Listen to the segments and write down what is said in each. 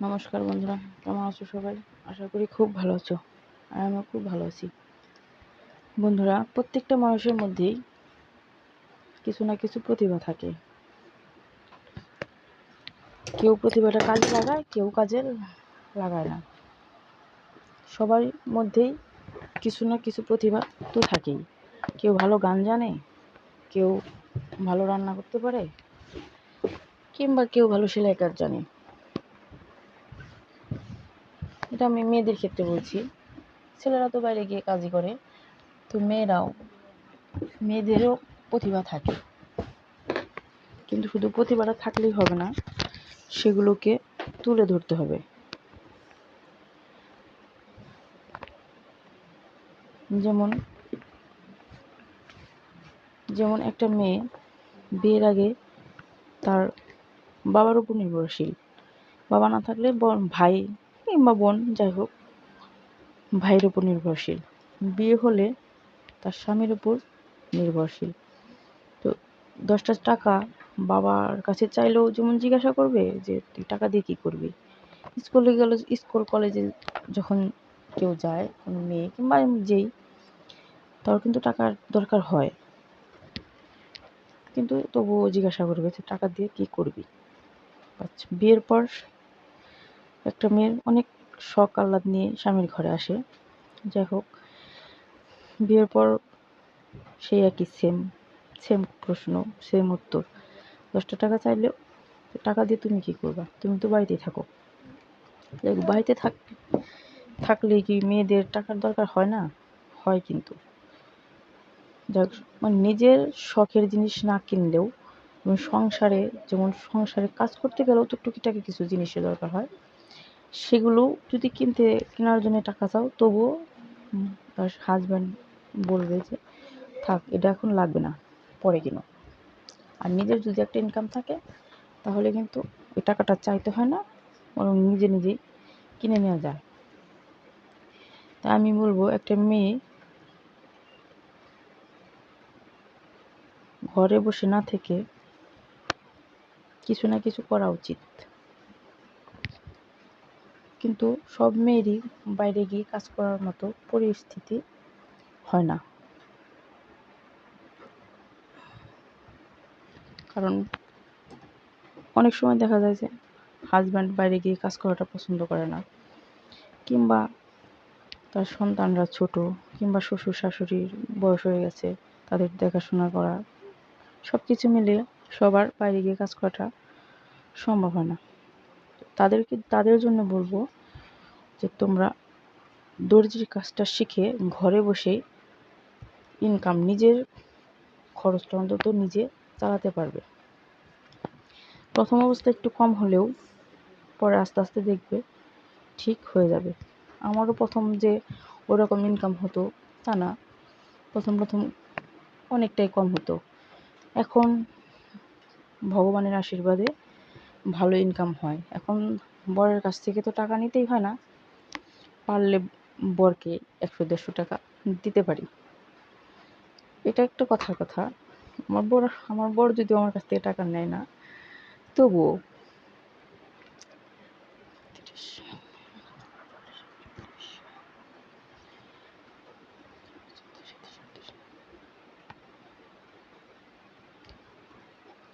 নমস্কার বন্ধুরা, কেমন আছো সবাই? আশা করি খুব ভালো আছো, আর আমিও খুব ভালো আছি। বন্ধুরা, প্রত্যেকটা মানুষের মধ্যেই কিছু না কিছু প্রতিভা থাকে। কেউ প্রতিভাটা কাজে লাগায়, কেউ কাজে লাগায় না। সবার মধ্যেই কিছু না কিছু প্রতিভা তো থাকেই। কেউ ভালো গান জানে, কেউ ভালো রান্না করতে পারে, কিংবা কেউ ভালো সেলাই কাজ জানে। এটা আমি মেয়েদের ক্ষেত্রে বলছি। ছেলেরা তো বাইরে গিয়ে কাজই করে। তো মেয়েরাও, মেয়েদেরও প্রতিভা থাকে। কিন্তু শুধু প্রতিভাটা থাকলেই হবে না, সেগুলোকে তুলে ধরতে হবে। যেমন যেমন একটা মেয়ে বিয়ের আগে তার বাবার উপর নির্ভরশীল। বাবা না থাকলে ভাই কিংবা বোন, যাই হোক, ভাইয়ের উপর নির্ভরশীল। বিয়ে হলে তার স্বামীর উপর নির্ভরশীল। তো দশটা টাকা বাবার কাছে চাইলেও যেমন জিজ্ঞাসা করবে যে, তুই টাকা দিয়ে কী করবি? স্কুলে গেলে, স্কুল কলেজে যখন কেউ যায়, কোনো মেয়ে কিংবা যেই তার কিন্তু টাকার দরকার হয়। কিন্তু তবুও জিজ্ঞাসা করবে যে, টাকা দিয়ে কী করবি? বিয়ের পর একটা মেয়ের অনেক শখ আহ্লাদ নিয়ে স্বামীর ঘরে আসে। যাই হোক, বিয়ের পর সেই একই সেম সেম প্রশ্ন সেম উত্তর। দশটা টাকা চাইলেও টাকা দিয়ে তুমি কী করবা? তুমি তো বাড়িতেই থাকো। বাড়িতে থাক থাকলে কি মেয়েদের টাকার দরকার হয় না? হয় কিন্তু। যাক মানে নিজের শখের জিনিস না কিনলেও সংসারে, যেমন সংসারে কাজ করতে গেলেও তো টুকিটাকি কিছু জিনিসের দরকার হয়। সেগুলো যদি কিনতে, কেনার জন্য টাকা চাও, তবুও তার হাজব্যান্ড বলবে যে, থাক, এটা এখন লাগবে না, পরে কিনো। আর নিজের যদি একটা ইনকাম থাকে, তাহলে কিন্তু ওই টাকাটা চাইতে হয় না, বরং নিজে নিজেই কিনে নেওয়া যায়। তা আমি বলব, একটা মেয়ে ঘরে বসে না থেকে কিছু না কিছু করা উচিত। কিন্তু সব মেয়েরই বাইরে গিয়ে কাজ করার মতো পরিস্থিতি হয় না। কারণ অনেক সময় দেখা যায় যে হাজব্যান্ড বাইরে গিয়ে কাজ করাটা পছন্দ করে না। কিংবা তার সন্তানরা ছোট, কিংবা শ্বশুর শাশুড়ির বয়স হয়ে গেছে, তাদের দেখাশোনা করা সব কিছু মিলে সবার বাইরে গিয়ে কাজ করাটা সম্ভব হয় না। তাদেরকে, তাদের জন্য বলব যে তোমরা দর্জির কাজটা শিখে ঘরে বসেই ইনকাম নিজের খরচটা অন্তত নিজে চালাতে পারবে। প্রথম অবস্থা একটু কম হলেও পরে আস্তে আস্তে দেখবে ঠিক হয়ে যাবে। আমারও প্রথম যে ওরকম ইনকাম হতো তা না। প্রথম প্রথম অনেকটাই কম হতো। এখন ভগবানের আশীর্বাদে ভালো ইনকাম হয়। এখন বরের কাছ থেকে তো টাকা নিতেই হয় না। পারলে বরকে একশো দেড়শো টাকা দিতে পারি। এটা একটা কথার কথা। আমার বর আমার বর যদি আমার কাছ থেকে টাকা নেয় না, তবুও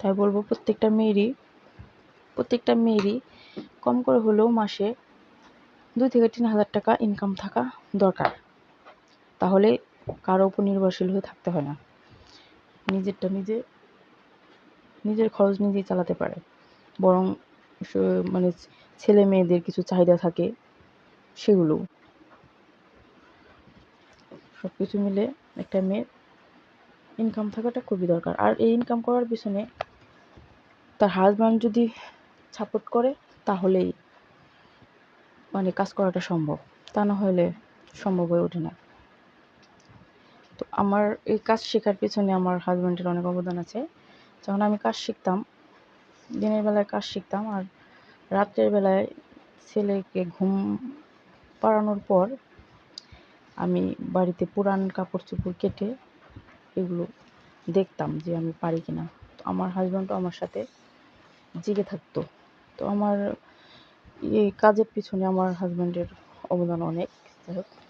তাই বলব প্রত্যেকটা মেয়েরই প্রত্যেকটা মেয়েরই কম করে হলেও মাসে দুই থেকে তিন হাজার টাকা ইনকাম থাকা দরকার। তাহলে কারও উপর নির্ভরশীল হয়ে থাকতে হয় না। নিজেরটা নিজে, নিজের খরচ নিজেই চালাতে পারে। বরং মানে ছেলে মেয়েদের কিছু চাহিদা থাকে সেগুলো। সব কিছু মিলে একটা মেয়ের ইনকাম থাকাটা খুবই দরকার। আর এই ইনকাম করার পিছনে তার হাজব্যান্ড যদি সাপোর্ট করে, তাহলেই মানে কাজ করাটা সম্ভব, তা না হলে সম্ভব হয়ে ওঠে না। তো আমার এই কাজ শেখার পিছনে আমার হাজব্যান্ডের অনেক অবদান আছে। যখন আমি কাজ শিখতাম, দিনের বেলায় কাজ শিখতাম আর রাত্রের বেলায় ছেলেকে ঘুম পাড়ানোর পর আমি বাড়িতে পুরান কাপড় চোপড় কেটে এগুলো দেখতাম যে আমি পারি কি না তো আমার হাজব্যান্ডও আমার সাথে জেগে থাকতো। তো আমার কাজের পিছনে আমার হাজব্যান্ডের অবদান অনেক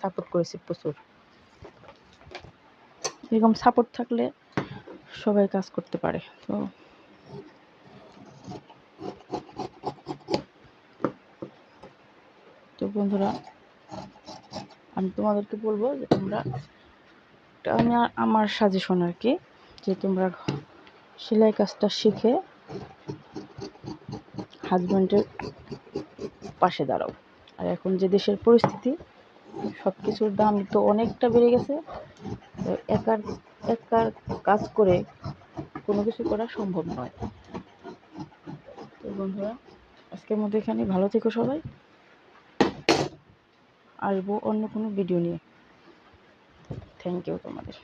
সাপোর্ট করেছি প্রচুর। এরকম সাপোর্ট থাকলে সবাই কাজ করতে পারে, তো। তো বন্ধুরা, আমি তোমাদেরকে বলব যে তোমরা আমি আমার সাজেশন আর কি, যে তোমরা সেলাই কাজটা শিখে হাজব্যান্ডের পাশে দাঁড়াও। আর এখন যে দেশের পরিস্থিতি সব কিছুর দাম তো অনেকটা বেড়ে গেছে। একার একার কাজ করে কোনো কিছু করা সম্ভব নয়। তো বন্ধুরা, আজকের মধ্যে এখানে ভালো থেকো সবাই। আসব অন্য কোনো ভিডিও নিয়ে। থ্যাংক ইউ তোমাদের।